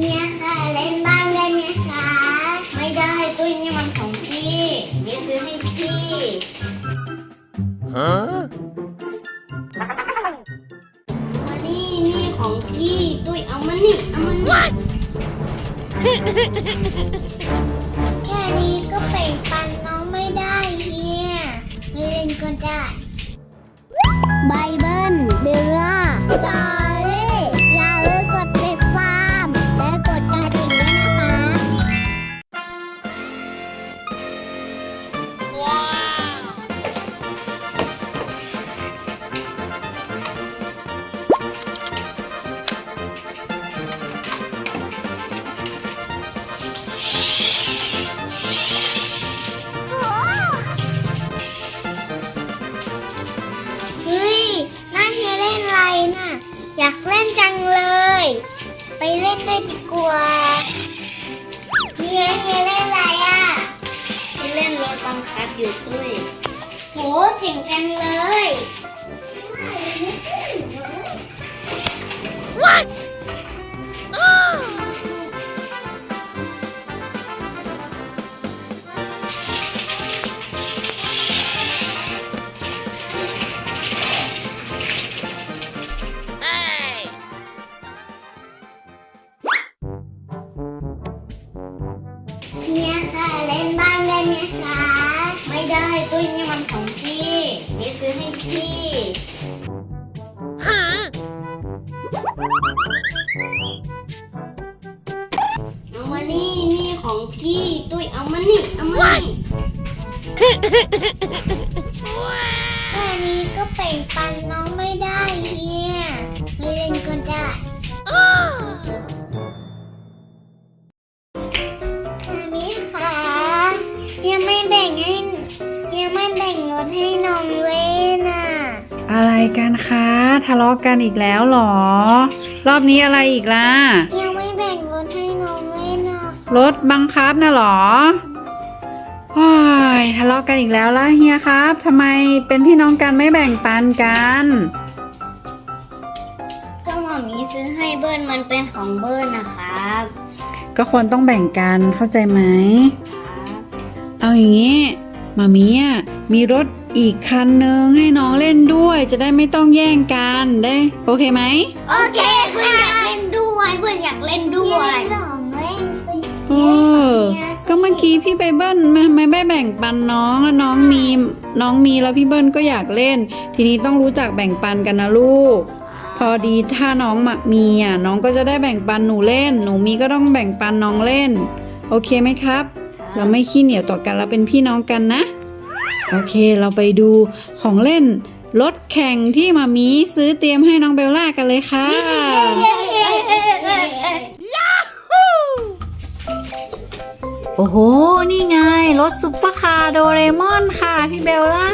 เนี่ยค่ะเล่นบ้างได้ไหมคะไม่ได้ตุ้ยนี่มันของพี่เดี๋ยวซื้อให้พี่ Huh? มานี่นี่ของพี่ตุ้ยเอามานี่เอามานี่แค่นี้ก็แบ่งปันน้องไม่ได้เฮียไม่เล่นก็ได้ไบเบิลเบลล่าจอ จังเลย ไปเล่นด้วยดีกว่าเฮียเฮียเล่นอะไรอะที่เล่นรถบังคับอยู่ตุ้ยโหเจ๋งจังเลยเไม่ได้ ตุ้ยนี่มันของพี่เดี๋ยวซื้อให้พี่เอามานี่นี่ของพี่ ตุ้ยเอามานี่เอามานี่แค่นี้ก็แบ่งปันน้องไม่ได้เฮียไม่เล่นก็ได้ แบ่งรถให้น้องเล่นอะ อะไรกันคะทะเลาะกันอีกแล้วเหรอ รอบนี้อะไรอีกล่ะ ยังไม่แบ่งรถให้น้องเล่นอะรถบังคับนะเหรอว้ายทะเลาะกันอีกแล้วล่ะเฮียครับทำไมเป็นพี่น้องกันไม่แบ่งปันกันก็หมอมีซื้อให้เบิ้ลมันเป็นของเบิ้ลนะครับ ก็ควรต้องแบ่งกันเข้าใจไหม เอาอย่างนี้ มามีอะมีรถอีกคันนึงให้น้องเล่นด้วย จะได้ไม่ต้องแย่งกันได้ โอเคไหมโอเคเพื่อนอยากเล่นด้วยเพื่อนอยากเล่นด้วยลองเล่นสิเออก็เมื่อกี้พี่ไปเบิ้ลทำไมไม่แบ่งปันน้องแล้วน้องมีน้องมีแล้วพี่เบิ้ลก็อยากเล่น ทีนี้ต้องรู้จักแบ่งปันกันนะลูกพอดีถ้าน้องมามีอะน้องก็จะได้แบ่งปันหนูเล่น หนูมีก็ต้องแบ่งปันน้องเล่น โอเคไหมครับ เราไม่ขี้เหนียวต่อกันเราเป็นพี่น้องกันนะ โอเคเราไปดูของเล่นรถแข่งที่มามีซื้อเตรียมให้น้องเบลล่ากันเลยค่ะโอ้โห นี่ไง รถซุปเปอร์คาร์โดเรมอนค่ะ พี่เบลล่า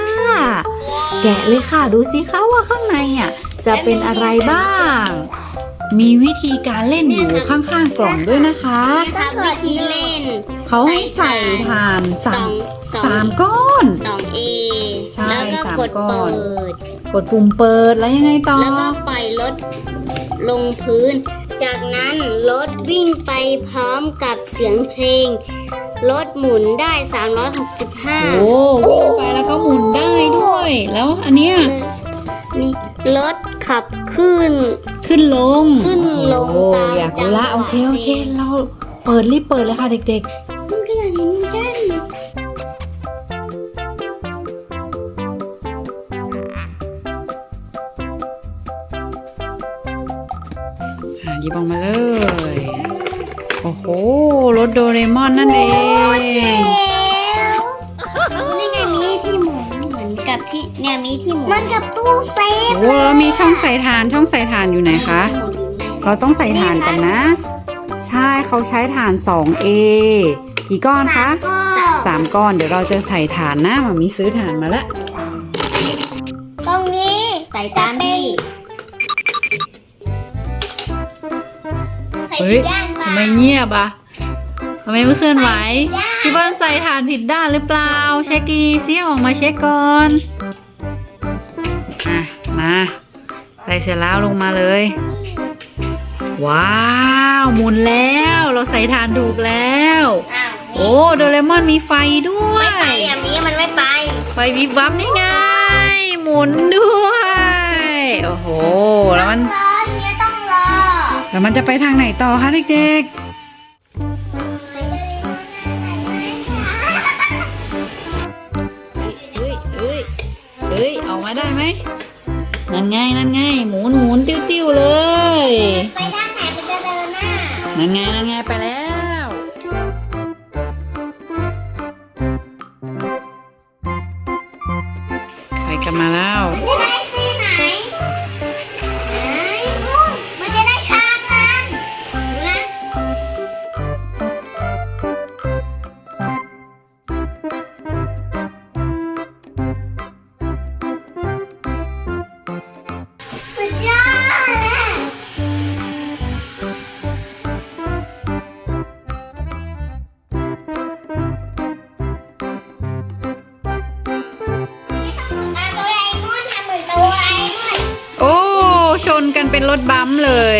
แกะเลยค่ะ ดูสิคะว่าข้างในอะจะเป็นอะไรบ้าง มีวิธีการเล่นอยู่ข้างๆกล่องด้วยนะคะถ้าวิธีเล่นเขาให้ใส่ถ่านสามสามก้อนสองเอใช่แล้วก็สามกดก้อนเปิด กดปุ่มเปิดแล้วยังไงต่อ แล้วก็ปล่อยรถลงพื้น จากนั้นรถวิ่งไปพร้อมกับเสียงเพลงรถหมุนได้ 365 โอ้วิ่งไปแล้วก็หมุนได้ด้วย แล้วอันเนี้ย นี่รถขับขึ้น ขึ้นลงขึ้นลงโอ้ตามอยากรู้ละจังหวะโอเคโอเคเราเปิดรีบเปิดเลยค่ะเด็ก มันก็อย่างนี้เหมือนกันๆอะหยิบออกมาเลย โอ้โหรถโดเรมอนนั่นเองนี่ เนี่ยมีที่หมุนมันกับตู้เซฟโอ้แล้วมีช่องใส่ถ่านช่องใส่ถ่านอยู่ไหนคะ เราต้องใส่ถ่านก่อนนะ ใช่เขาใช้ถ่าน 2A กี่ก้อนคะก็สามก้อน เดี๋ยวเราจะใส่ถ่านนะมามีซื้อถ่านมาแล้วตรงนี้ใส่ตามพี่เฮ้ยทำไมเงียบอะทำไมไม่เคลื่อนไหวพี่เบิ้ลใส่ถ่านผิดด้านหรือเปล่า เช็คดีๆซิออกมาเช็คก่อน อะมาใส่เสร็จแล้วลงมาเลยโว้าวหมุนแล้วเราใส่ฐานถูกแล้ว อ้าวโอ้โดเรมอนมีไฟด้วไม่ยไปอะมีมันไม่ไปไฟวิบวับนี่ไงหมุนด้วย โอ้โห แล้วมันรอเมียต้องรอ แล้วมันจะไปทางไหนต่อคะเด็กๆ ได้ไหมนั่นไงนั่นไงหมุนหมุนติ้วๆเลย ไปด้านไหนมันจะเดินหน้านั่นไงนั่นไงไปแล้วไป นกันเป็นรถบัมป์เลย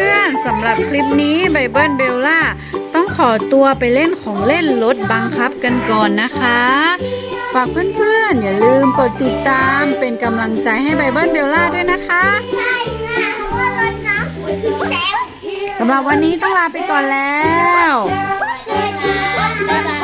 พื่อนๆสำหรับคลิปนี้ไบเบิลเบลล่าต้องขอตัวไปเล่นของเล่นรถบังคับกันก่อนนะคะ ฝากเพื่อนๆ อย่าลืมกดติดตามเป็นกำลังใจให้ไบเบิลเบลล่าด้วยนะคะใช่ค่ะเพราะว่ารถน้องคือเซลล์สำหรับวันนี้ต้องลาไปก่อนแล้วสวัสดีค่ะ